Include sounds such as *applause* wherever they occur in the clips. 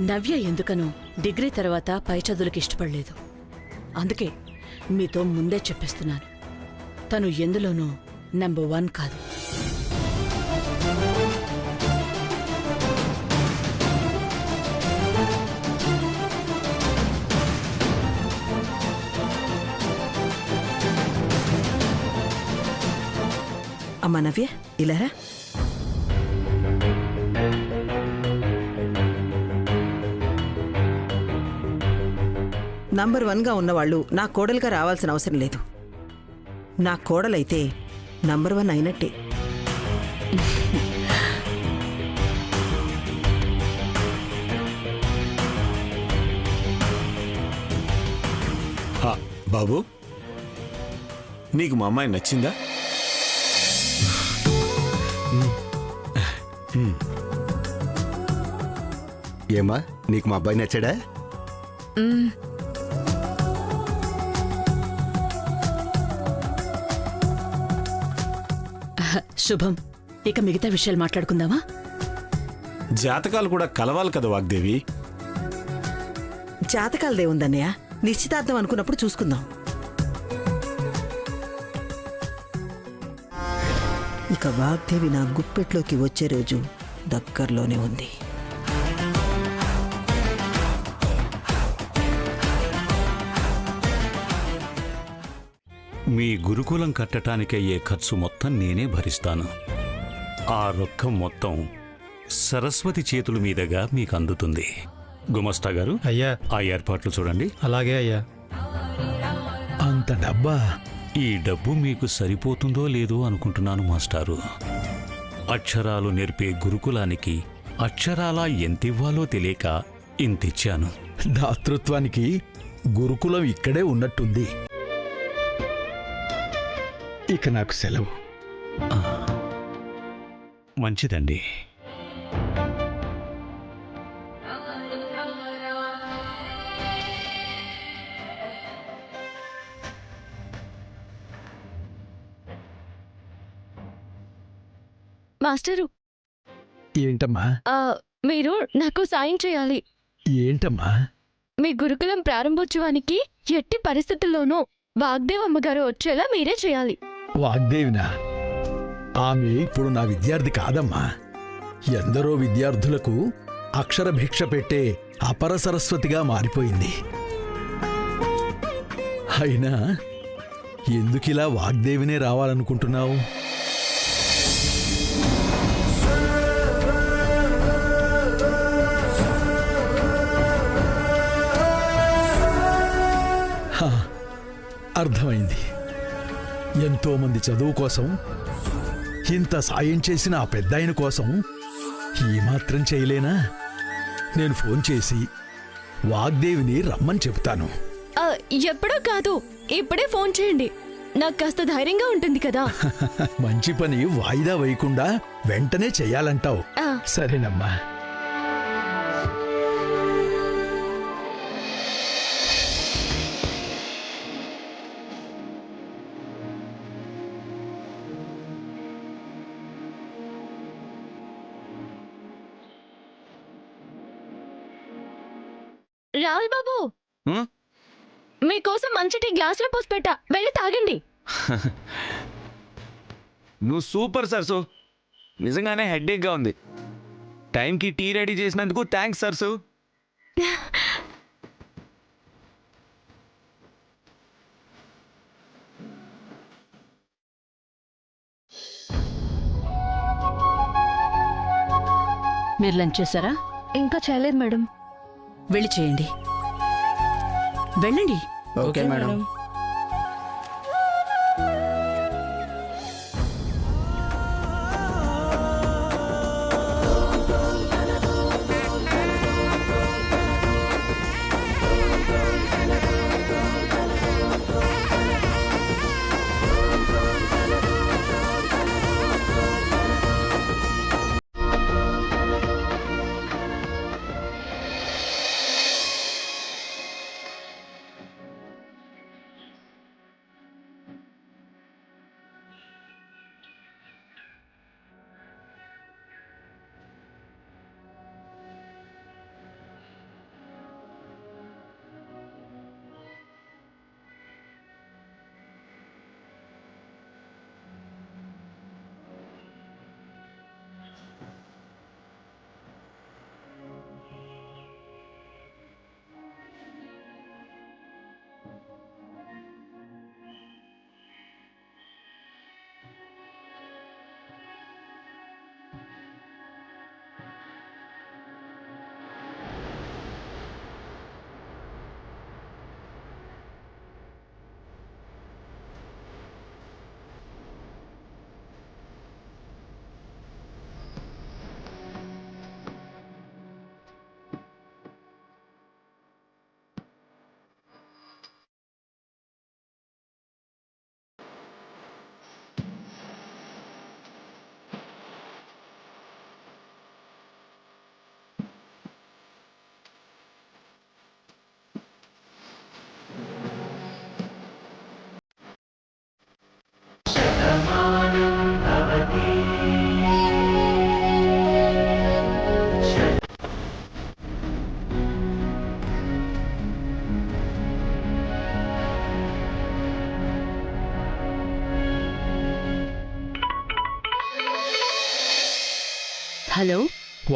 నవ్య ఎందుకనో? డిగ్రీ తర్వాత పై చదువులకు ఇష్టపడలేదు. అందుకే మీతో ముందే చెప్పేస్తున్నాను. తను ఎందులోనూ నెంబర్ వన్ కాదు. అమ్మా నవ్య ఇలారా నంబర్ వన్గా ఉన్నవాళ్ళు నా కోడలుగా రావాల్సిన అవసరం లేదు. నా కోడలైతే నంబర్ వన్ అయినట్టే. హా, బాబు నీకు మా అమ్మాయి నచ్చిందా? ఏమా నీకు మా అబ్బాయి నచ్చాడా? శుభం. ఇక మిగతా విషయాలు మాట్లాడుకుందామా? జాతకాలు కూడా కలవాలి కదా వాగ్దేవి. జాతకాలదే ఉందన్నయ్య నిశ్చితార్థం అనుకున్నప్పుడు చూసుకుందాం. ఇక వాగ్దేవి నా గుప్పెట్లోకి వచ్చే రోజు దగ్గరలోనే ఉంది. మీ గురుకులం కట్టటానికయ్యే ఖర్చు మొత్తం నేనే భరిస్తాను. ఆ రొక్కం మొత్తం సరస్వతి చేతుల మీదుగా మీకు అందుతుంది గుమస్తా గారు అయ్యా. ఆ ఏర్పాట్లు చూడండి. అలాగే అయ్యా. అంత డబ్బా? ఈ డబ్బు మీకు సరిపోతుందో లేదో అనుకుంటున్నాను మాస్టారు. అక్షరాలు నేర్పే గురుకులానికి అక్షరాలా ఎంతివ్వాలో తెలియక ఇంతిచ్చాను. దాతృత్వానికి గురుకులం ఇక్కడే ఉన్నట్టుంది. ఇక నాకు సెలవు. మంచిదండి. మాస్టరు. ఏంటమ్మా? మీరు నాకు సాయం చేయాలి. ఏంటమ్మా? మీ గురుకులం ప్రారంభోత్సవానికి ఎట్టి పరిస్థితుల్లోనూ వాగ్దేవ్ అమ్మగారు వచ్చేలా మీరే చేయాలి. వాగ్దేవినా? ఆమె ఇప్పుడు నా విద్యార్థి కాదమ్మా. ఎందరో విద్యార్థులకు అక్షర భిక్ష పెట్టే అపర సరస్వతిగా మారిపోయింది. అయినా ఎందుకిలా వాగ్దేవినే రావాలనుకుంటున్నావు? అర్థమైంది. ఎంతోమంది చదువు కోసం ఇంత సాయం చేసిన ఆ పెద్దాయన కోసం ఈ మాత్రం చేయలేనా? నేను ఫోన్ చేసి వాగ్దేవిని రమ్మని చెబుతాను. ఆ, ఎప్పుడో కాదు ఇప్పుడే ఫోన్ చేయండి. నాకు కాస్త ధైర్యంగా ఉంటుంది కదా. *laughs* మంచి పని వాయిదా వేయకుండా వెంటనే చెయ్యాలంటావు సరేనమ్మా. మీకోసం మంచి టీ గ్లాసులో పోసి పెట్టా. వెళ్ళి తాగండి. నువ్వు సూపర్ సర్సు నిజంగానే హెడ్ఏక్గా ఉంది. టైంకి టీ రెడీ చేసినందుకు థ్యాంక్స్ సర్సు మీరు లంచ్ చేశారా? ఇంకా చేయలేదు మేడం. వెళ్ళి చేయండి. వెళ్ళండి. Okay madam.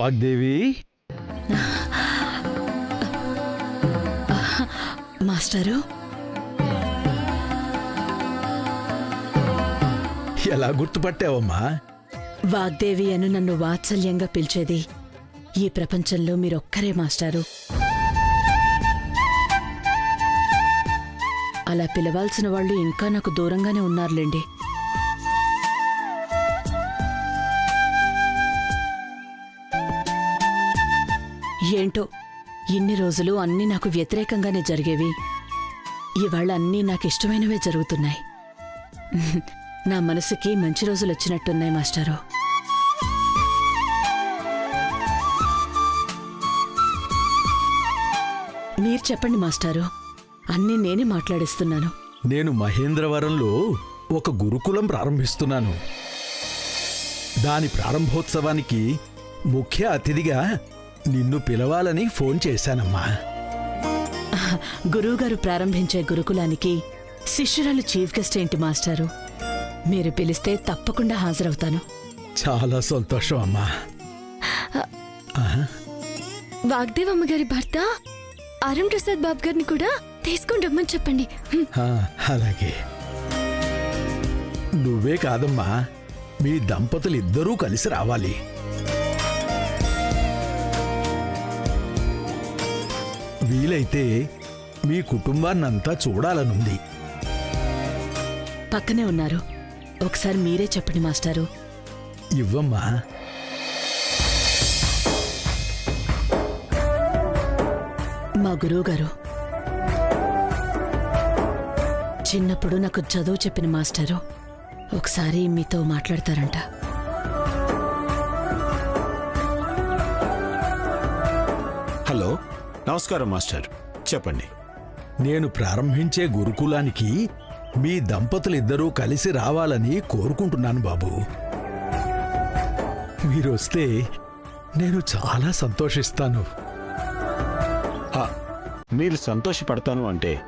వాగ్దేవి. మాస్టారు. ఎలా గుర్తుపట్టావమ్మా? వాగ్దేవి అను నన్ను వాత్సల్యంగా పిలిచేది. ఈ ప్రపంచంలో మీరొక్కరే మాస్టారు. అలా పిలవాల్సిన వాళ్ళు ఇంకా నాకు దూరంగానే ఉన్నారులేండి. ఏంటో? ఇన్ని రోజులు అన్నీ నాకు వ్యతిరేకంగానే జరిగేవి. ఇవాళ అన్నీ నాకు ఇష్టమైనవే జరుగుతున్నాయి. *laughs* నా మనసుకి మంచి రోజులు వచ్చినట్టున్నాయి మాస్టారు. మీరు చెప్పండి మాస్టారు. అన్నీ నేనే మాట్లాడిస్తున్నాను. నేను మహేంద్రవరంలో ఒక గురుకులం ప్రారంభిస్తున్నాను. దాని ప్రారంభోత్సవానికి ముఖ్య అతిథిగా నిన్ను పిలవాలని ఫోన్ చేశానమ్మా. గురువుగారు ప్రారంభించే గురుకులానికి శిష్యురాలు చీఫ్ గెస్ట్ ఏంటి మాస్టారు? మీరు పిలిస్తే తప్పకుండా హాజరవుతాను. చాలా సంతోషం అమ్మా. వాగ్దేవ్ గారి భర్త అరుణ్ ప్రసాద్ బాబు గారిని కూడా తీసుకొని రమ్మని చెప్పండి. అలాగే. నువ్వే కాదమ్మా. మీ దంపతులు ఇద్దరూ కలిసి రావాలి. వీలైతే మీ కుటుంబాన్నంతా చూడాలనుంది. పక్కనే ఉన్నారు. ఒకసారి మీరే చెప్పండి మాస్టారు. ఇవ్వమ్మా. మా గురువుగారు. చిన్నప్పుడు నాకు చదువు చెప్పిన మాస్టారు. ఒకసారి మీతో మాట్లాడతారంట. హలో. నమస్కారం మాస్టర్. చెప్పండి. నేను ప్రారంభించే గురుకులానికి మీ దంపతులిద్దరూ కలిసి రావాలని కోరుకుంటున్నాను బాబు. మీరొస్తే నేను చాలా సంతోషిస్తాను. ఆ, మీరు సంతోషపడతాను అంటే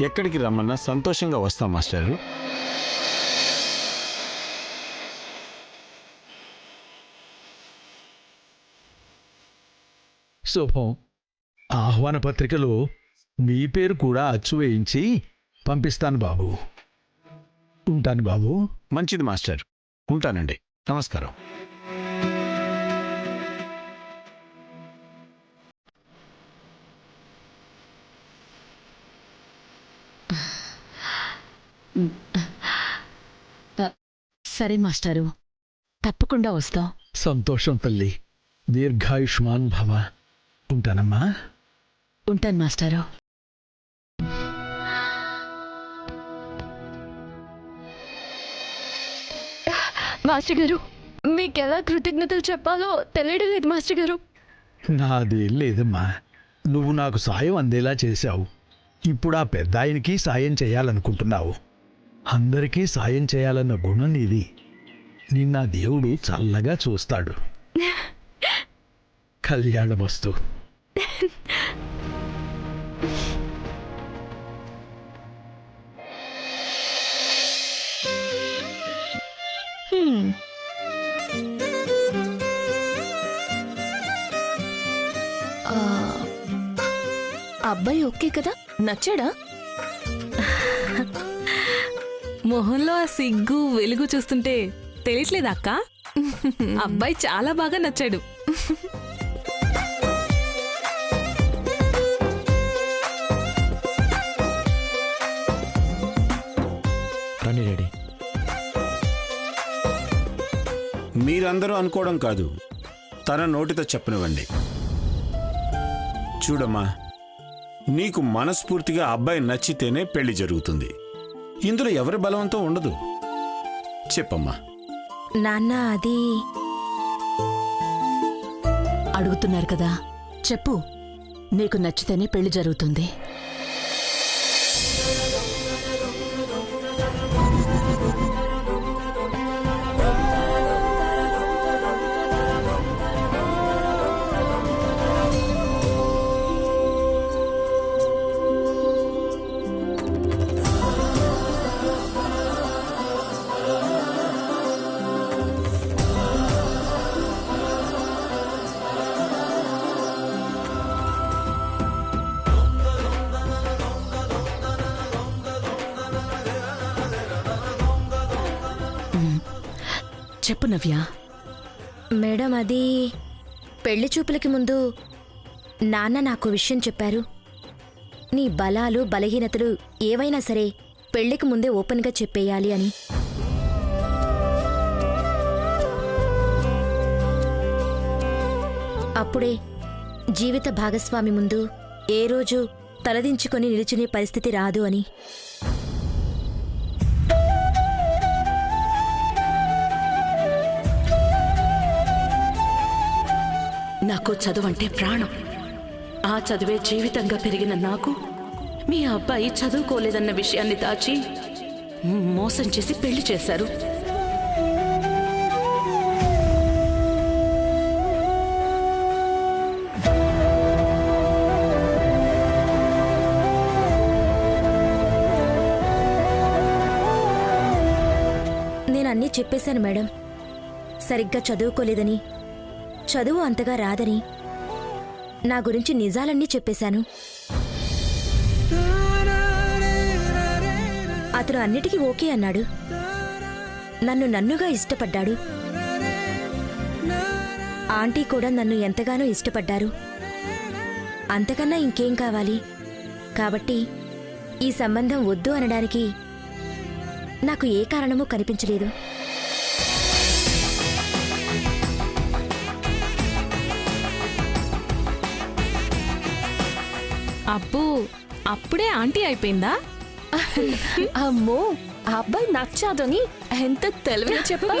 ఎక్కడికి రమ్మన్నా సంతోషంగా వస్తాం మాస్టారు. శుభం. ఆహ్వాన పత్రికలో మీ పేరు కూడా అచ్చు వేయించి పంపిస్తాను బాబు. ఉంటాను బాబు. మంచిది మాస్టర్. ఉంటానండి. నమస్కారం. సరే మాస్టారు. తప్పకుండా వస్తాం. సంతోషం తల్లి. దీర్ఘాయుష్మాన్ భవ. ఉంటానమ్మా. ఉంటాను మాస్టారు. మాస్టర్ గారు మీకు ఎలా కృతజ్ఞతలు చెప్పాలో తెలియడం లేదు మాస్టర్ గారు. నాది లేదమ్మా. నువ్వు నాకు సాయం అందేలా చేశావు. ఇప్పుడు ఆ పెద్ద ఆయనకి సాయం చేయాలనుకుంటున్నావు. అందరికీ సాయం చేయాలన్న గుణం నీది. నిన్న దేవుడు చల్లగా చూస్తాడు. *laughs* కళ్యాణమస్తు అబ్బాయి ఓకే కదా? నచ్చాడా? మొహంలో ఆ సిగ్గు వెలుగు చూస్తుంటే తెలియట్లేదా అక్క? *laughs* అబ్బాయి చాలా బాగా నచ్చాడు. మీరందరూ అనుకోవడం కాదు. తన నోటితో చెప్పనివ్వండి. చూడమ్మా నీకు మనస్ఫూర్తిగా అబ్బాయి నచ్చితేనే పెళ్ళి జరుగుతుంది. ఇందులో ఎవరి బలవంతో ఉండదు. చెప్పమ్మా. నాన్న అది అడుగుతున్నారు కదా. చెప్పు నీకు నచ్చితేనే పెళ్ళి జరుగుతుంది. చెప్పు నవ్య. మేడం అది పెళ్ళి చూపులకి ముందు నాన్న నాకు విషయం చెప్పారు. నీ బలాలు బలహీనతలు ఏవైనా సరే పెళ్ళికి ముందే ఓపెన్గా చెప్పేయాలి అని. అప్పుడే జీవిత భాగస్వామి ముందు ఏ రోజు తలదించుకొని నిలుచునే పరిస్థితి రాదు అని. నాకు చదువు అంటే ప్రాణం. ఆ చదువే జీవితంగా పెరిగిన నాకు మీ అబ్బాయి చదువుకోలేదన్న విషయాన్ని దాచి మోసం చేసి పెళ్ళి చేశారు. నేను అన్నీ చెప్పేశాను మేడం. సరిగ్గా చదువుకోలేదని చదువు అంతగా రాదని నా గురించి నిజాలన్నీ చెప్పేశాను. అతను అన్నిటికీ ఓకే అన్నాడు. నన్ను నన్నుగా ఇష్టపడ్డాడు. ఆంటీ కూడా నన్ను ఎంతగానో ఇష్టపడ్డారు. అంతకన్నా ఇంకేం కావాలి? కాబట్టి ఈ సంబంధం వద్దు అనడానికి నాకు ఏ కారణమూ కనిపించలేదు. అబ్బో అప్పుడే ఆంటీ అయిపోయిందా? అమ్మో ఆ అబ్బాయి నచ్చాదని ఎంత తెలివిగా చెప్పా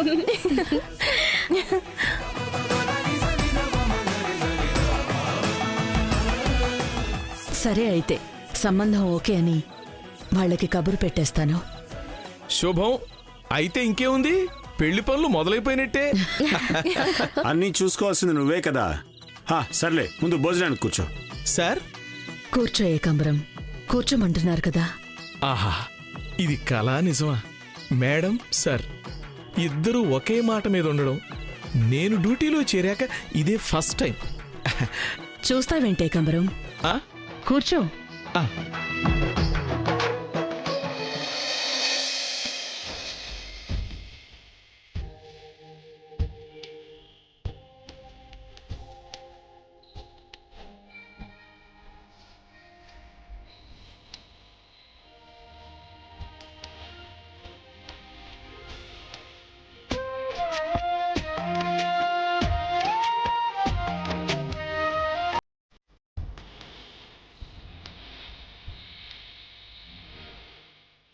సరే అయితే సంబంధం ఓకే అని వాళ్ళకి కబురు పెట్టేస్తాను. శుభం అయితే ఇంకేముంది? పెళ్ళి పనులు మొదలైపోయినట్టే. అన్నీ చూసుకోవాల్సింది నువ్వే కదా. హా, సర్లే ముందు భోజనానికి కూర్చో. సార్ కూర్చో ఏకాంబరం కూర్చోమంటున్నారు కదా. ఆహా ఇది కళా నిజమా? మేడం సార్ ఇద్దరూ ఒకే మాట మీద ఉండడం నేను డ్యూటీలో చేరాక ఇదే ఫస్ట్ టైం. చూస్తావేంటి ఏకాంబరం ఆ? కూర్చో.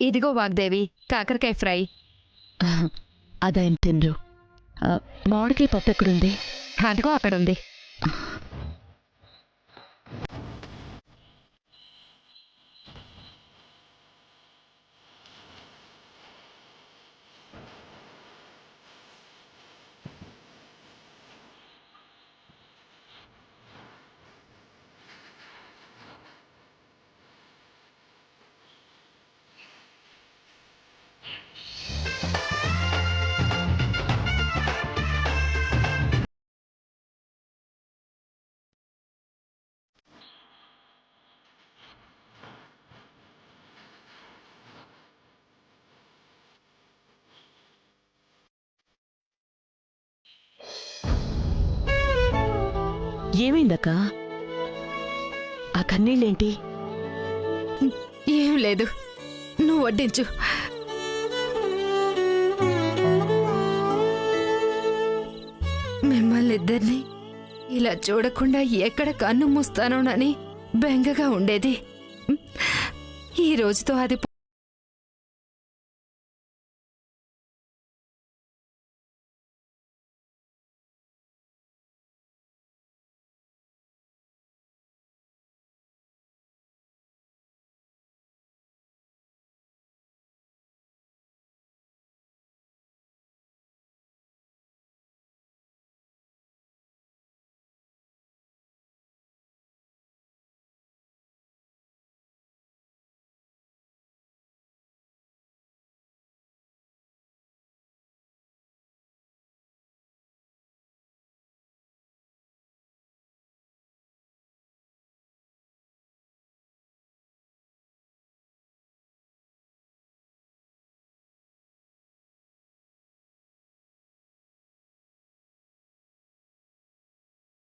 ఇదిగో వాగ్దేవి కాకరకాయ ఫ్రై. అదేం తిండ్రు? మామిడికాయ పప్పు ఎక్కడుంది? అదిగో అక్కడ ఏమైందక్క? ఆ కన్నీళ్ళేంటి? ఏం లేదు. నువ్వు వడ్డించు. మిమ్మల్ని ఇద్దరిని ఇలా చూడకుండా ఎక్కడ కన్ను మూస్తానోనని బెంగగా ఉండేది. ఈ రోజుతో అది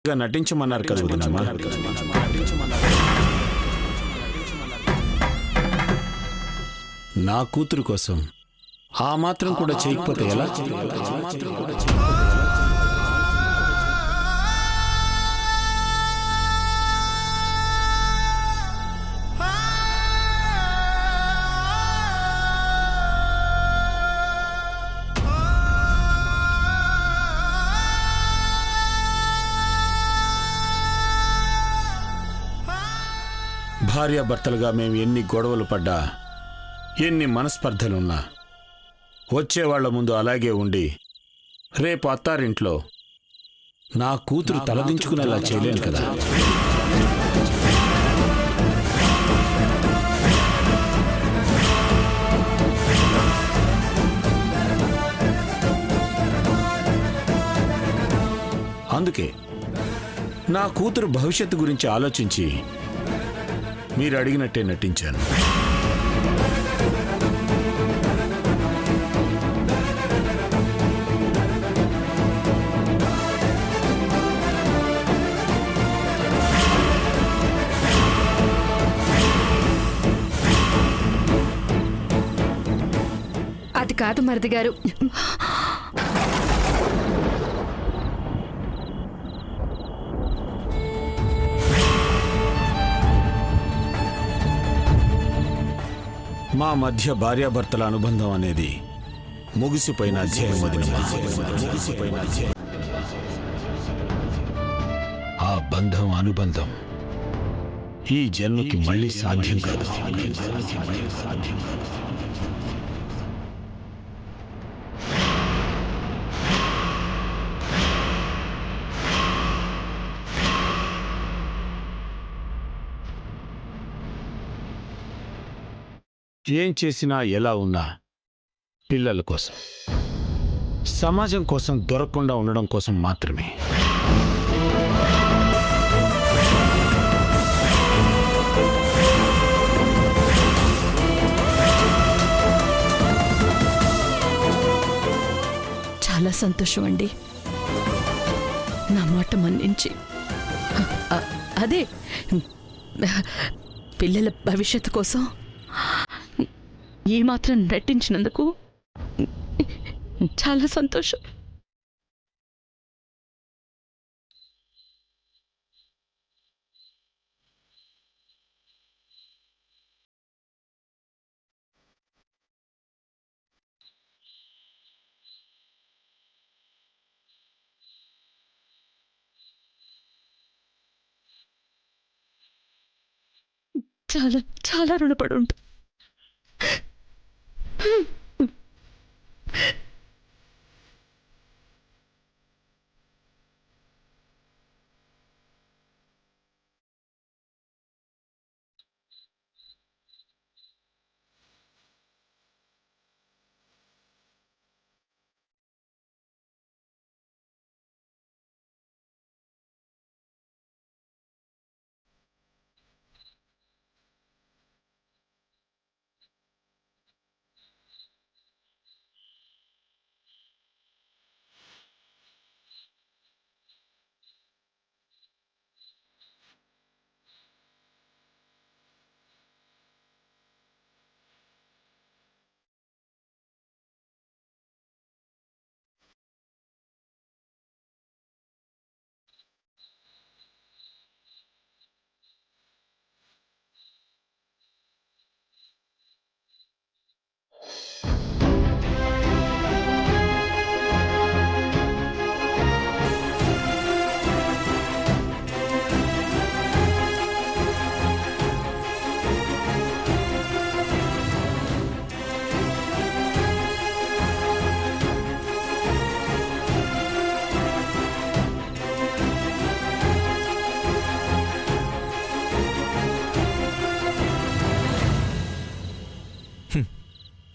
నటించమన్నారు కదా వదినమ్మా నా కూతురు కోసం. ఆ మాత్రం కూడా చేయకపోతే ఎలా? భార్యాభర్తలుగా మేము ఎన్ని గొడవలు పడ్డా ఎన్ని మనస్పర్ధలున్నా వచ్చేవాళ్ళ ముందు అలాగే ఉండి రేపు అత్తారింట్లో నా కూతురు తలదించుకునేలా చేయలేను కదా. అందుకే నా కూతురు భవిష్యత్తు గురించి ఆలోచించి మీరు అడిగినట్టే నటించాను. అది కాదు మరిది గారు. మా మధ్య భార్యాభర్తల అనుబంధం అనేది ముగిసిపోయిన అధ్యాయం ముగిసిపోయిన ఆ బంధం అనుబంధం ఈ జన్మకి మళ్ళీ సాధ్యం కాదు. ఏం చేసినా ఎలా ఉన్నా పిల్లల కోసం. సమాజం కోసం దొరకకుండా ఉండడం కోసం మాత్రమే. చాలా సంతోషం అండి నా మాట మన్నించి. అదే. పిల్లల భవిష్యత్తు కోసం. ఏమాత్రం మాత్రం నటించినందుకు చాలా సంతోషం. చాలా చాలా రుణపడి ఉంటుంది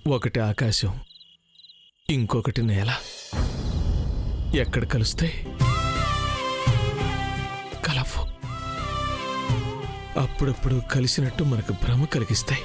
ఒకటి ఆకాశం ఇంకొకటి నేల. ఎక్కడ కలుస్తాయి కలవు. అప్పుడప్పుడు కలిసినట్టు మనకు భ్రమ కలిగిస్తాయి.